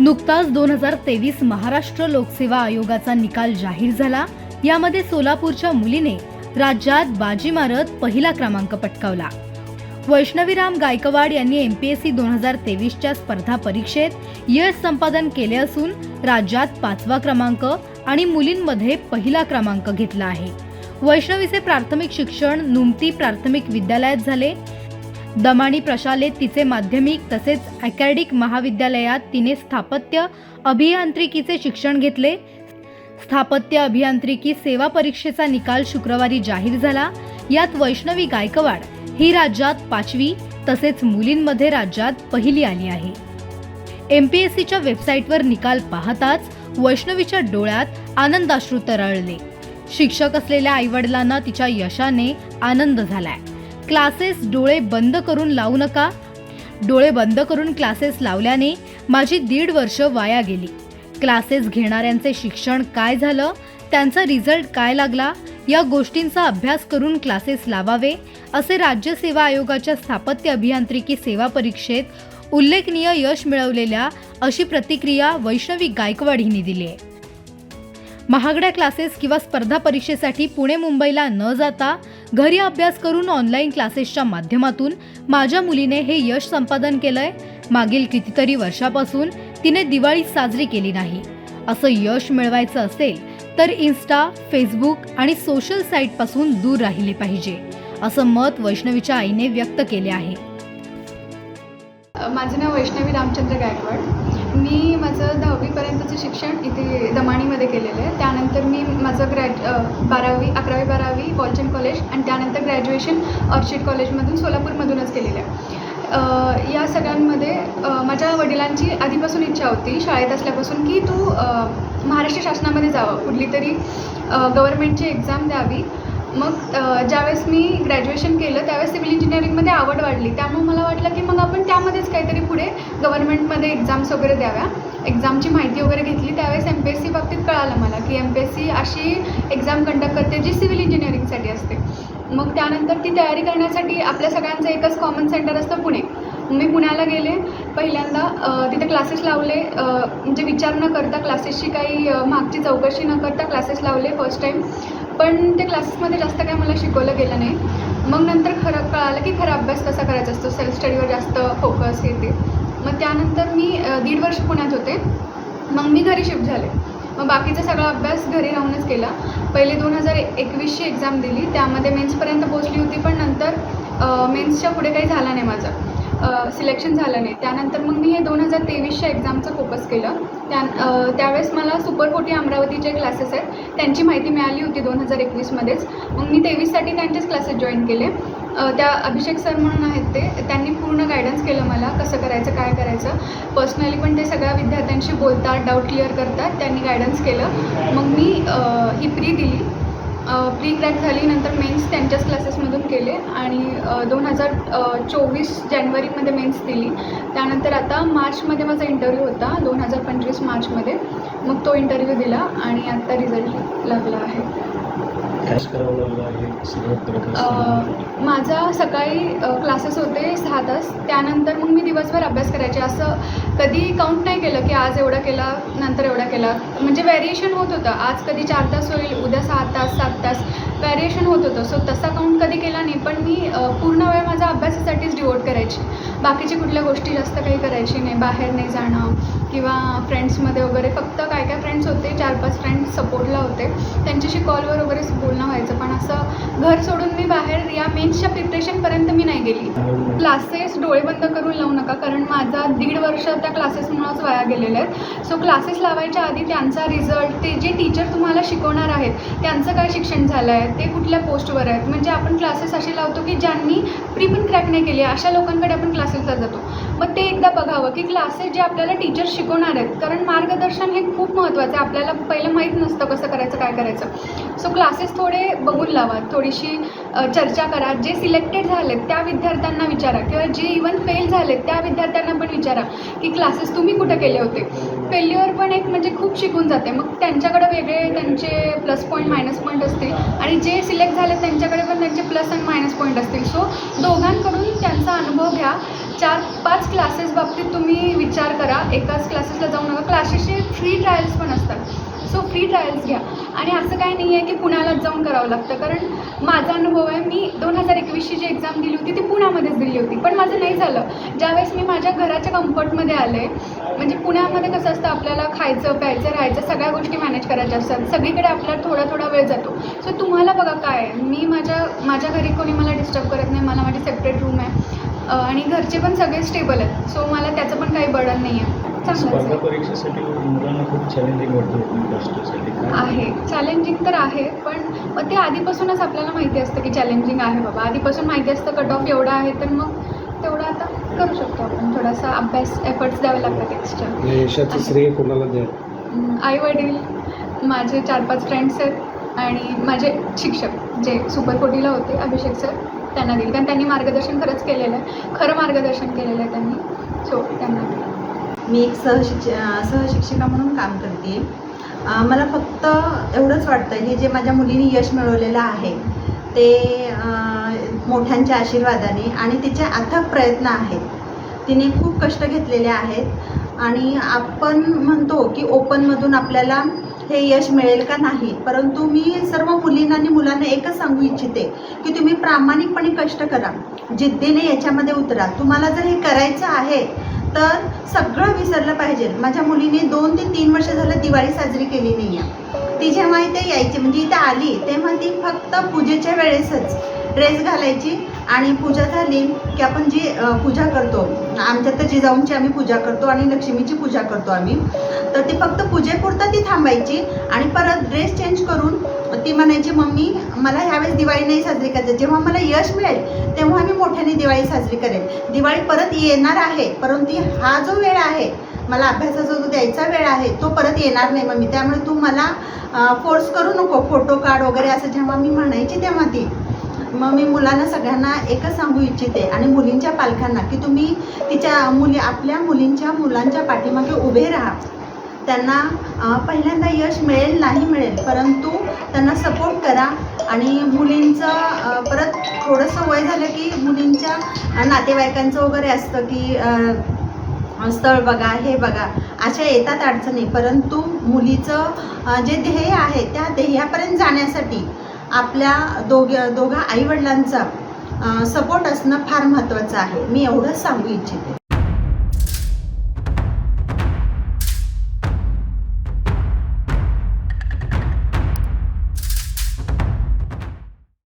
नुकताच दोन हजार तेवीस महाराष्ट्र लोकसेवा आयोगाचा निकाल जाहीर झाला. यामध्ये सोलापूरच्या मुलीने राज्यात बाजी मारत पहिला क्रमांक पटकावला. वैष्णवीराम गायकवाड यांनी एमपीएससी दोन हजार तेवीसच्या स्पर्धा परीक्षेत यश संपादन केले असून राज्यात पाचवा क्रमांक आणि मुलींमध्ये पहिला क्रमांक घेतला आहे. वैष्णवीचे प्राथमिक शिक्षण नुमती प्राथमिक विद्यालयात झाले. दमाणी प्रशालेत तिचे माध्यमिक तसेच अकॅडिक महाविद्यालयात तिने स्थापत्य अभियांत्रिकीचे शिक्षण घेतले. स्थापत्य अभियांत्रिकी सेवा परीक्षेचा निकाल शुक्रवारी जाहीर झाला. यात वैष्णवी गायकवाड ही राज्यात पाचवी तसेच मुलींमध्ये राज्यात पहिली आली आहे. एम पी एस सीच्या वेबसाईटवर निकाल पाहताच वैष्णवीच्या डोळ्यात आनंदाश्रू तरळले. शिक्षक असलेल्या आईवडिलांना तिच्या यशाने आनंद झालाय. क्लासेस डोळे बंद करून लावू नका. डोळे बंद करून क्लासेस लावल्याने माझी दीड वर्ष वाया गेली. क्लासेस घेणाऱ्यांचे शिक्षण काय झालं? त्यांचा रिझल्ट काय लागला? या गोष्टींचा अभ्यास करून क्लासेस लावावे असे राज्य सेवा आयोगाच्या स्थापत्य अभियांत्रिकी सेवा परीक्षेत उल्लेखनीय यश मिळवलेल्या अशी प्रतिक्रिया वैष्णवी गायकवाड हिने दिली आहे. महागड्या क्लासेस किंवा स्पर्धा परीक्षेसाठी पुणे मुंबईला न जाता घरी अभ्यास करून ऑनलाईन क्लासेसच्या माध्यमातून माझ्या मुलीने हे यश संपादन केलंय. मागील कितीतरी वर्षापासून तिने दिवाळी साजरी केली नाही. असं यश मिळवायचं असेल तर इन्स्टा फेसबुक आणि सोशल साईटपासून दूर राहिले पाहिजे असं मत वैष्णवीच्या आईने व्यक्त केले आहे. माझं नाव वैष्णवी रामचंद्र गायकवाड. मी माझं दहावीपर्यंतचं शिक्षण इथे दमाणीमध्ये केलेलं आहे. त्यानंतर मी माझं ग्रॅज बारावी अकरावी बारावी वॉलचंद कॉलेज आणि त्यानंतर ग्रॅज्युएशन ऑर्चिड कॉलेजमधून सोलापूरमधूनच केलेलं आहे. या सगळ्यांमध्ये माझ्या वडिलांची आधीपासून इच्छा होती शाळेत असल्यापासून की तू महाराष्ट्र शासनामध्ये जावं. कुठली तरी गव्हर्मेंटची एक्झाम द्यावी. मग ज्यावेळेस मी ग्रॅज्युएशन केलं त्यावेळेस सिव्हिल इंजिनिअरिंगमध्ये आवड वाढली. त्यामुळे मला वाटलं की मग आपण गव्हर्नमेंटमध्ये एक्झाम्स वगैरे द्याव्या. एक्झामची माहिती वगैरे घेतली त्यावेळेस एम पी एस सी बाबतीत कळालं मला की एम पी एस सी अशी एक्झाम कंडक्ट करते जी सिव्हिल इंजिनिअरिंगसाठी असते. मग त्यानंतर ती तयारी करण्यासाठी आपल्या सगळ्यांचं एकच कॉमन सेंटर असतं पुणे. मी पुण्याला गेले. पहिल्यांदा तिथे क्लासेस लावले. म्हणजे विचार न करता क्लासेसची काही मागची चौकशी न करता क्लासेस लावले फर्स्ट टाईम पण ते क्लासेसमध्ये जास्त काही मला शिकवलं गेलं नाही. मग नंतर खरं कळालं की खरा अभ्यास कसा करायचा असतो? सेल्फ स्टडीवर जास्त फोकस येते. मग त्यानंतर मी दीड वर्ष पुण्यात होते. मग मी घरी शिफ्ट झाले. मग बाकीचा सगळा अभ्यास घरी राहूनच केला. पहिले दोन हजार एकवीसची एक्झाम दिली. त्यामध्ये मेन्सपर्यंत पोचली होती पण नंतर मेन्सच्या पुढे काही झाला नाही माझा. सिलेक्शन झालं नाही. त्यानंतर मग मी हे दोन हजार तेवीसच्या एक्झामचं फोकस केलं. त्या त्यावेळेस मला सुपर फोर्टी अमरावतीचे क्लासेस आहेत. त्यांची माहिती मिळाली होती दोन हजार एकवीसमध्येच. मग मी तेवीससाठी त्यांचेच क्लासेस जॉईन केले. त्या अभिषेक सर म्हणून आहेत ते. त्यांनी पूर्ण गायडन्स केलं मला कसं करायचं काय करायचं. पर्सनली पण ते सगळ्या विद्यार्थ्यांशी बोलतात डाऊट क्लिअर करतात. त्यांनी गायडन्स केलं. मग मी ही प्री दिली. प्री क्रॅक झाली नंतर मेन्स त्यांच्याच क्लासेसमधून केले आणि दोन हजार चोवीस जानेवारीमध्ये मेन्स दिली. त्यानंतर आता मार्चमध्ये माझा इंटरव्ह्यू होता दोन हजार पंचवीस मार्चमध्ये. मग तो इंटरव्ह्यू दिला आणि आत्ता रिझल्ट लागला आहे. माझा सकाळी क्लासेस होते सहा तास. त्यानंतर मग मी दिवसभर अभ्यास करायचे. असं कधी काउंट नाही केलं की आज एवढा केला नंतर एवढा केला. म्हणजे व्हॅरिएशन होत होतं. आज कधी चार तास होईल उद्या सहा तास सात तास. व्हॅरिएशन होत होतं. सो तसा काउंट कधी केला नाही. पण मी पूर्ण वेळ माझा अभ्यासासाठीच डिवोट करायची. बाकीची कुठल्या गोष्टी जास्त काही करायची नाही बाहेर नाही जाणं किंवा फ्रेंड्समध्ये वगैरे फक्त काय काय फ्रेंड्स होते चार पाच फ्रेंड्स सपोर्टला होते त्यांच्याशी कॉलवर वगैरे बोलणं व्हायचं. पण असं घर सोडून मी बाहेर या मेन्सच्या प्रिपरेशनपर्यंत मी नाही गेली. क्लासेस डोळे बंद करून लावू नका कारण माझा दीड वर्ष त्या क्लासेसमुळंच वाया गेलेले आहेत. सो क्लासेस लावायच्या आधी त्यांचा रिझल्ट ते जे टीचर तुम्हाला शिकवणार आहेत त्यांचं काय शिक्षण झालं आहे ते कुठल्या पोस्टवर आहेत? म्हणजे आपण क्लासेस असे लावतो की ज्यांनी प्री पण क्रॅक नाही केली अशा लोकांकडे आपण क्लासेसला जातो. मग ते एकदा बघावं की क्लासेस जे आपल्याला टीचर शिकवणार आहेत कारण मार्गदर्शन हे खूप महत्त्वाचं आहे. आपल्याला पहिलं माहीत नसतं कसं करायचं काय करायचं. सो क्लासेस थोडे बघून लावा थोडीशी चर्चा करा. जे सिलेक्टेड झालेत त्या विद्यार्थ्यांना विचारा. किंवा जे इवन फेल झालेत त्या विद्यार्थ्यांना पण विचारा की क्लासेस तुम्ही कुठे केले होते? फेल्युअर पण एक म्हणजे खूप शिकून जाते. मग त्यांच्याकडे वेगळे त्यांचे प्लस पॉईंट मायनस पॉईंट असतील. आणि जे सिलेक्ट झाले त्यांच्याकडे पण त्यांचे प्लस आणि मायनस पॉईंट असतील. सो दोघांकडून त्यांचा अनुभव घ्या. चार पाच क्लासेस बाबतीत तुम्ही विचार करा. एकाच क्लासेसला जाऊ नका. क्लासेसचे फ्री ट्रायल्स पण असतात. सो फ्री ट्रायल्स घ्या. आणि असं काही नाही आहे की पुण्यालाच जाऊन करावं लागतं. कारण माझा अनुभव आहे मी दोन हजार एकवीसची जी एक्झाम दिली होती ती पुण्यामध्येच दिली होती. पण माझं नाही झालं. ज्यावेळेस मी माझ्या घराच्या कम्फर्टमध्ये आले म्हणजे पुण्यामध्ये कसं असतं आपल्याला खायचं प्यायचं राहायचं सगळ्या गोष्टी मॅनेज करायच्या असतात. सगळीकडे आपल्याला थोडा थोडा वेळ जातो. सो तुम्हाला बघा काय मी माझ्या माझ्या घरी कोणी मला डिस्टर्ब करत नाही. मला माझे सेपरेट रूम आणि घरचे पण सगळे स्टेबल आहेत. सो मला त्याचं पण काही बर्डन नाही आहे चांगलंच स्पर्धा आहे परीक्षेसाठी मुलांना खूप चॅलेंजिंग वाटतं आहे. चॅलेंजिंग तर आहे पण मग ते आधीपासूनच आपल्याला माहिती असतं की चॅलेंजिंग आहे बाबा. आधीपासून माहिती असतं कट ऑफ एवढा आहे तर मग तेवढं आता करू शकतो आपण. थोडासा अभ्यास एफर्ट्स द्यावे लागतात एक्स्ट्रा श्रेय कोणाला द्या आई वडील माझे चार पाच फ्रेंड्स आहेत आणि माझे शिक्षक. जे सुपर कोटीला होते अभिषेक सर त्यांना दिली. कारण त्यांनी मार्गदर्शन खरंच केलेलं आहे. खरं मार्गदर्शन केलेलं आहे त्यांनी. सो त्यांना मी एक सहशिक्ष सहशिक्षिका म्हणून काम करते. मला फक्त एवढंच वाटतं की जे माझ्या मुलीने यश मिळवलेलं आहे ते मोठ्यांच्या आशीर्वादाने आणि तिचे अथक प्रयत्न आहेत. तिने खूप कष्ट घेतलेले आहेत. आणि आपण म्हणतो की ओपनमधून आपल्याला हे यश मिळेल का नाही? परंतु मी सर्व मुलींना आणि मुलांना एकच सांगू इच्छिते की तुम्ही प्रामाणिकपणे कष्ट करा. जिद्दीने याच्यामध्ये उतरा. तुम्हाला जर हे करायचं आहे तर सगळं विसरलं पाहिजे. माझ्या मुलीने दोन ते तीन वर्ष झालं दिवाळी साजरी केली नाही आहे ती जेव्हा इथे यायची म्हणजे इथे आली तेव्हा ती फक्त पूजेच्या वेळेसच ड्रेस घालायची आणि पूजा झाली की आपण जी पूजा करतो. आमच्यात तर जिजाऊंची आम्ही पूजा करतो आणि लक्ष्मीची पूजा करतो आम्ही. तर ती फक्त पूजेपुरतं ती थांबायची आणि परत ड्रेस चेंज करून ती म्हणायची मम्मी मला ह्यावेळेस दिवाळी नाही साजरी करायची. जेव्हा मला यश मिळेल तेव्हा मी मोठ्याने दिवाळी साजरी करेन. दिवाळी परत येणार आहे परंतु हा जो वेळ आहे मला अभ्यासाचा जो द्यायचा वेळ आहे तो परत येणार नाही मम्मी. त्यामुळे तू मला फोर्स करू नको. फोटो काढ वगैरे असं जेव्हा मी म्हणायची तेव्हा ती. मग मी मुलांना सगळ्यांना एकच सांगू इच्छिते आणि मुलींच्या पालकांना की तुम्ही तिच्या मुली आपल्या मुलींच्या मुलांच्या पाठीमागे उभे राहा. त्यांना पहिल्यांदा यश मिळेल नाही मिळेल परंतु त्यांना सपोर्ट करा आणि मुलींचं परत थोडंसं वय झालं की मुलींच्या नातेवाईकांचं वगैरे असतं की स्थळ बघा हे बघा अशा येतात अडचणी. परंतु मुलीचं जे ध्येय आहे त्या ध्येयापर्यंत जाण्यासाठी आपल्या दोघ्या दोघा आईवडिलांचा सपोर्ट असणं फार महत्त्वाचं आहे. मी एवढंच सांगू इच्छिते.